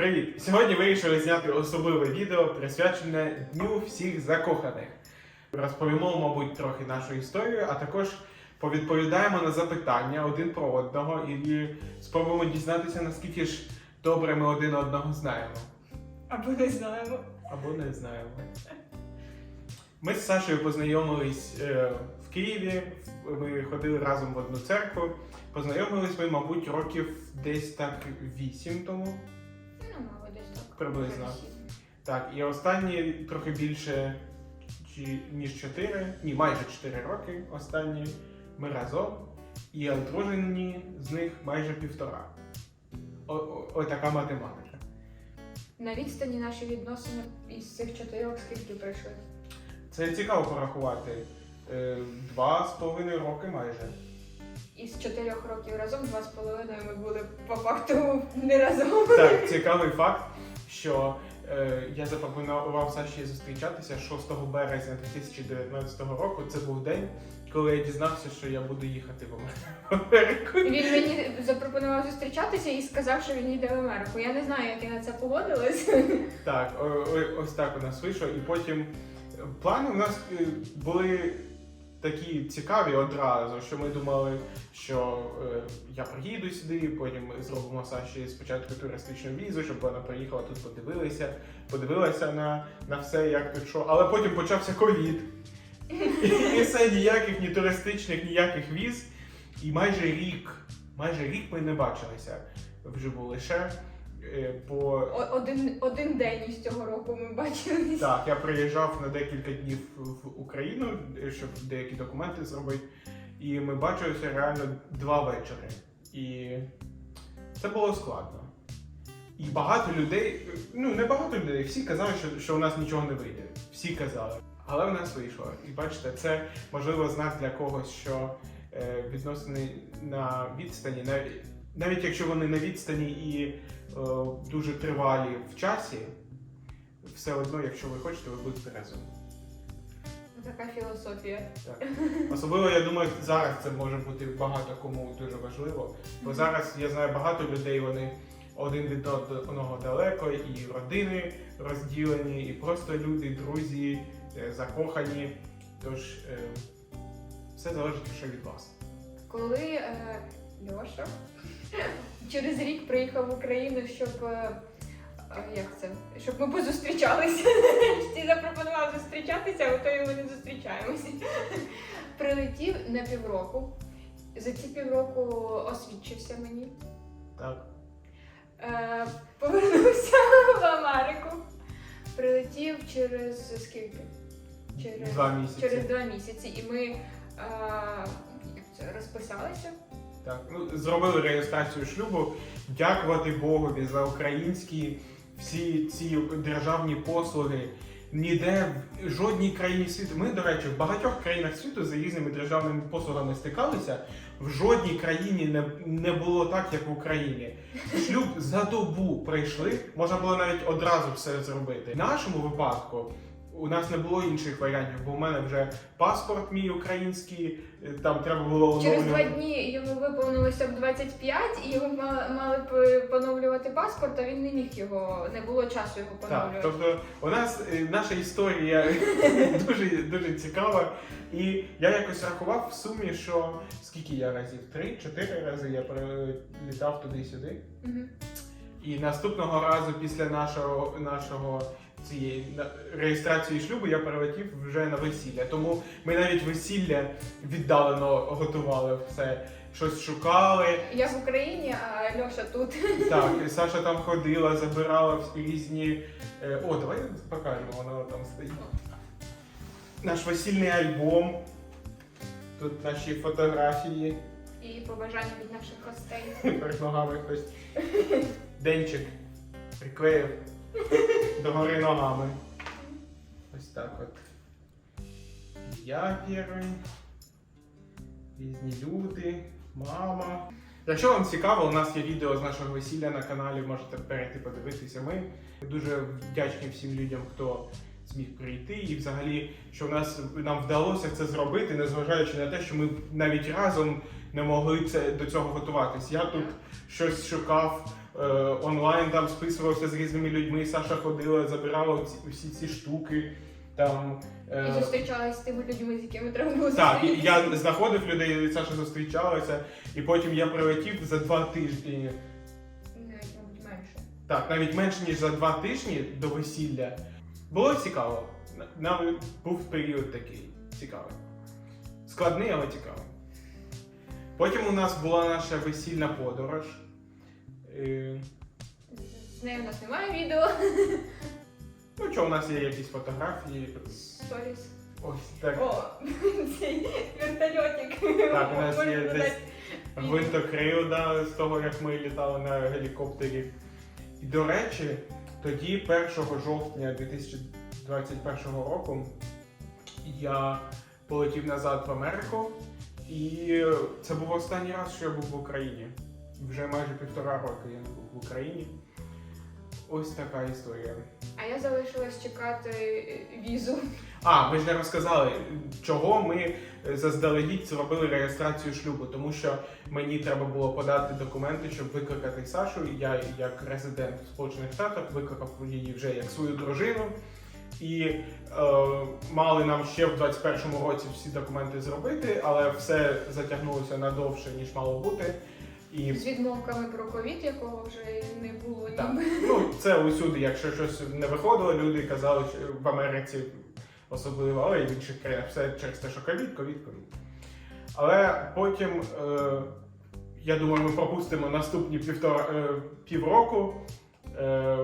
Привіт! Сьогодні вирішили зняти особливе відео, присвячене Дню всіх закоханих. Розповімо, мабуть, трохи нашу історію, а також повідповідаємо на запитання один про одного і спробуємо дізнатися, наскільки ж добре ми один одного знаємо. Або не знаємо. Або не знаємо. Ми з Сашою познайомились е, в Києві. Ми ходили разом в одну церкву. Познайомились ми, мабуть, років десь так вісім тому. Приблизно. Так, і останні трохи більше ніж 4, ні, майже 4 роки останні ми разом. І одружені з них майже півтора. Ось така математика. На відстані наші відносини із цих чотирьох скільки пройшли? Це цікаво порахувати. Е, Два з половиною роки майже. Із чотирьох років разом, два з половиною ми були по факту не разом. Так, цікавий факт, що е, я запропонував Саші зустрічатися 6 березня 2019 року. Це був день, коли я дізнався, що я буду їхати в Америку. Він мені запропонував зустрічатися і сказав, що він йде в Америку. Я не знаю, як я на це погодилась. Так, о- о- ось так у нас вийшло. І потім плани у нас е, були такі цікаві одразу, що ми думали, що е, я приїду сюди, потім зробимо Саші спочатку туристичну візу, щоб вона приїхала тут, подивилася, подивилася на, на все, як тут що. Але потім почався ковід. І все ніяких ні туристичних, ніяких віз. І майже рік, майже рік ми не бачилися вживу лише по Один, один день із цього року ми бачились. так, я приїжджав на декілька днів в Україну, е, щоб деякі документи зробити. І ми бачилися реально два вечори. І це було складно. І багато людей, ну не багато людей, всі казали, що, що у нас нічого не вийде. Всі казали. Але в нас вийшло. І бачите, це можливо знак для когось, що е, відносини на відстані, навіть, навіть якщо вони на відстані і е, дуже тривалі в часі, все одно, якщо ви хочете, ви будете разом. Така філософія. Так. Особливо, я думаю, зараз це може бути багато кому дуже важливо. Бо зараз я знаю багато людей, вони один від одного далеко, і родини розділені, і просто люди, друзі, е, закохані. Тож е, все залежить лише від вас. Коли е, Льоша через рік приїхав в Україну, щоб. е, як це? Щоб ми позустрічалися. Всі запропонував зустрічатися, а ітогі ми не зустрічаємося. Прилетів на півроку. За ці півроку освідчився мені. Так. Е, повернувся в Америку. Прилетів через скільки? Через, Два місяці. через два місяці. І ми е, розписалися. Так, ну зробили реєстрацію шлюбу. Дякувати Богові за українські всі ці державні послуги. Ніде в жодній країні світу. Ми, до речі, в багатьох країнах світу за різними державними послугами стикалися. В жодній країні не, не було так, як в Україні. Шлюб за добу прийшли, можна було навіть одразу все зробити. В нашому випадку у нас не було інших варіантів, бо в мене вже паспорт мій український, е, там треба було Через два дні йому виповнилося б 25, і його мали, б поновлювати паспорт, а він не міг його, не було часу його Так, поновлювати. тобто у нас е, наша історія дуже дуже цікава. І я якось рахував в сумі, що скільки я разів? Три-чотири рази я прилітав туди-сюди. Мгм. І наступного разу після нашого нашого цієї реєстрації шлюбу я перелетів вже на весілля. Тому ми навіть весілля віддалено готували все. Щось шукали. Я в Україні, а Льоша тут. Так, і Саша там ходила, забирала всі різні. е, О, давай покажемо, воно там стоїть. Наш весільний альбом. Тут наші фотографії. І побажання від наших гостей. Перед ногами хтось. Денчик приклеїв догори ногами. Ось так от. Я первий. Різні люди, мама. Якщо вам цікаво, у нас є відео з нашого весілля на каналі, можете перейти подивитися. Ми дуже вдячні всім людям, хто зміг прийти, і взагалі, що в нас нам вдалося це зробити, незважаючи на те, що ми навіть разом не могли це до цього готуватись. Я тут щось шукав онлайн, там списувався з різними людьми. Саша ходила, забирала всі ці штуки. Там, е, І зустрічалась з тими людьми, з якими треба було так, я знаходив людей, Саша зустрічалася, і потім я прилетів за два тижні. Навіть, мабуть, менше. Так, навіть менше ніж за два тижні до весілля. Було цікаво. Нам був період такий цікавий. Складний, але цікавий. Потім у нас була наша весільна подорож. З нею у нас немає відео. Ну що, у нас є якісь фотографії. Сторіс. Ось так. О, цей вертольотик. Так, у нас є Можна десь додати. гвинтокрил да, з того, як ми літали на гелікоптері. І до речі, тоді, 1 жовтня 2021 року, я полетів назад в Америку, і це був останній раз, що я був в Україні. Вже майже півтора роки я не був в Україні. Ось така історія. А я залишилась чекати е, візу. А, ми ж не розказали, чого ми заздалегідь зробили реєстрацію шлюбу, тому що мені треба було подати документи, щоб викликати Сашу. І Я, як резидент Сполучених Штатів, викликав її вже як свою дружину. І е, мали нам ще в 21-му році всі документи зробити, але все затягнулося надовше, ніж мало бути. І З відмовками про ковід, якого вже не було так, ніби. ну це усюди, якщо щось не виходило, люди казали, що в Америці особливо, але і в інших країнах все через те, що ковід, ковід, ковід. Але потім, е, я думаю, ми пропустимо наступні півтора е, півроку. Е,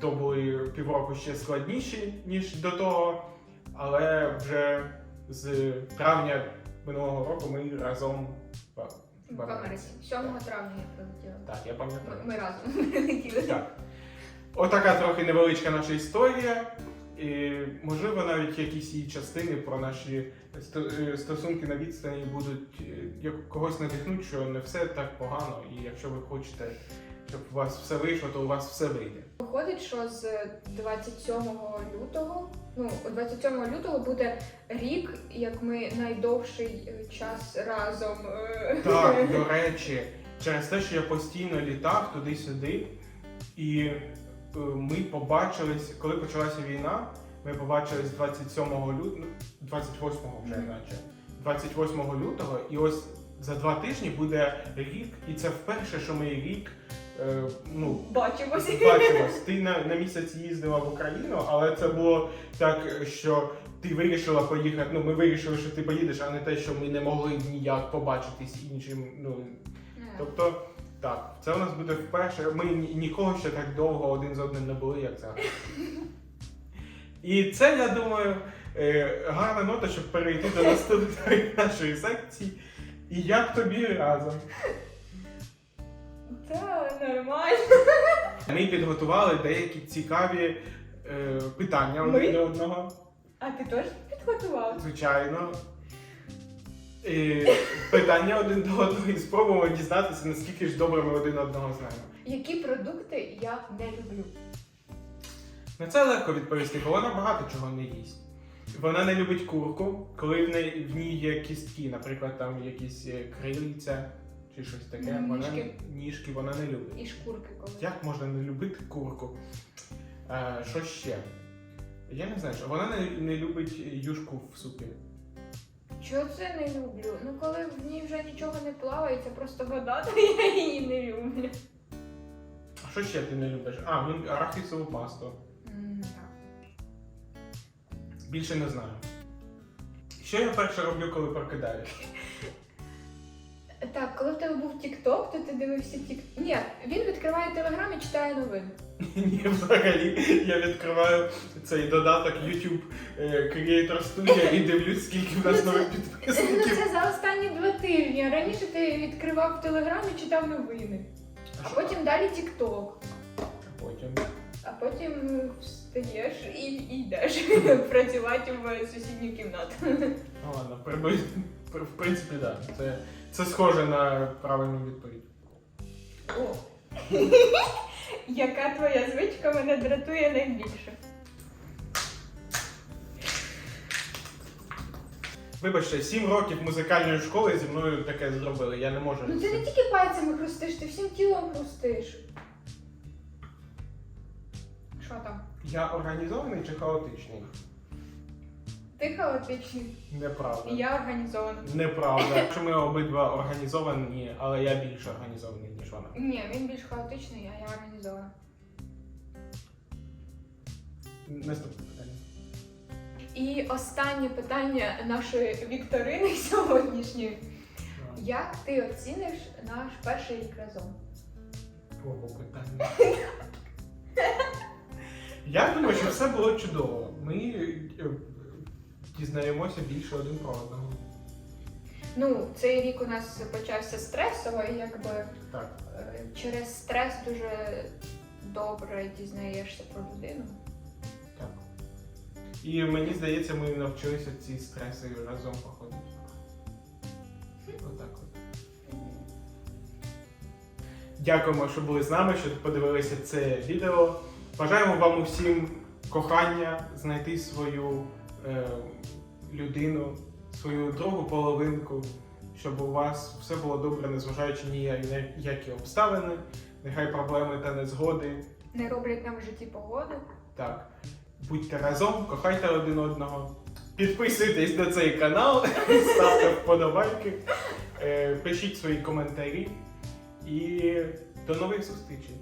то були півроку ще складніші, ніж до того. Але вже з травня минулого року ми разом в, В Америці. 7 травня я прилетіла. Так, я пам'ятаю. Ми, ми разом прилетіли. Так. Отака трохи невеличка наша історія. І, можливо, навіть якісь її частини про наші е, стосунки на відстані будуть е, як когось надихнуть, що не все так погано, і якщо ви хочете, щоб у вас все вийшло, то у вас все вийде. Виходить, що з 27 лютого, ну, 27 лютого буде рік, як ми найдовший е, час разом. е, Так, до речі, через те, що я постійно літав туди-сюди, і е, ми побачились, коли почалася війна, ми побачились 27 лютого, 28 вже наче. 28 лютого, і ось за два тижні буде рік, і це вперше, що ми рік е, ну, Бачимося. бачимось. Ти на, на місяць їздила в Україну, але це було так, що ти вирішила поїхати. Ну, ми вирішили, що ти поїдеш, а не те, що ми не могли ніяк побачитись іншим. Ну, тобто, так, це у нас буде вперше. Ми ні- ніколи ще так довго один з одним не були, як зараз. І це, я думаю, е, гарна нота, щоб перейти до наступної нашої секції. І як тобі разом? Нормально. Ми підготували деякі цікаві е, питання Ми? один до одного, А ти теж підготував? звичайно. І питання один до одного і спробуємо дізнатися, наскільки ж добре ми один одного знаємо. Які продукти я не люблю? На це легко відповісти, бо вона багато чого не їсть. Вона не любить курку, коли в неї в ній є кістки, наприклад, там якісь е, крильця чи щось таке. Ну, Вона ніжки. ніжки вона не любить. І шкурки коли. Як можна не любити курку? Е, що ще? Я не знаю, що вона не, не любить юшку в супі. Чого це не люблю? Ну коли в ній вже нічого не плаває, це просто вода, то я її не люблю. А що ще ти не любиш? А, ну арахісову пасту. М, так. Більше не знаю. Що я перше роблю, коли прокидаюсь? Так, коли в тебе був TikTok, то ти дивився Тік. Ні, він відкриває телеграм і читає новини. Ні, взагалі я відкриваю цей додаток YouTube е, Creator Studio і дивлюсь, скільки в нас нових Ну підписників. це за останні два тижні. Раніше ти відкривав телеграм і читав новини. А потім далі TikTok. Потім. А потім Встаєш і і йдеш працювати в сусідню кімнату. Ну ладно, в принципі, так. Да. Це, це схоже на правильну відповідь. О. Яка твоя звичка мене дратує найбільше? Вибачте, сім років музикальної школи зі мною таке зробили. Я не можу. Ну ти не тільки пальцями хрустиш, ти всім тілом хрустиш. Я організований чи хаотичний? Ти хаотичний. Неправда. І я організована. Неправда. Що ми обидва організовані, але я більше організований, ніж вона. Ні, він більш хаотичний, а я організована. Наступне питання. І останнє питання нашої вікторини сьогоднішньої. Як ти оціниш наш перший рік разом? Ого, питання. Я думаю, що все було чудово. Ми е, дізнаємося більше один про одного. Ну, цей рік у нас почався стресово, і якби Так. е, через стрес дуже добре дізнаєшся про людину. Так. І мені здається, ми навчилися ці стреси разом проходити. Отак от. Дякуємо, що були з нами, що подивилися це відео. Бажаємо вам усім кохання, знайти свою е, людину, свою другу половинку, щоб у вас все було добре, незважаючи ні на які обставини, нехай проблеми та незгоди Не роблять нам в житті погоди. так, будьте разом, кохайте один одного. Підписуйтесь на цей канал, ставте вподобайки, е, пишіть свої коментарі і до нових зустрічей.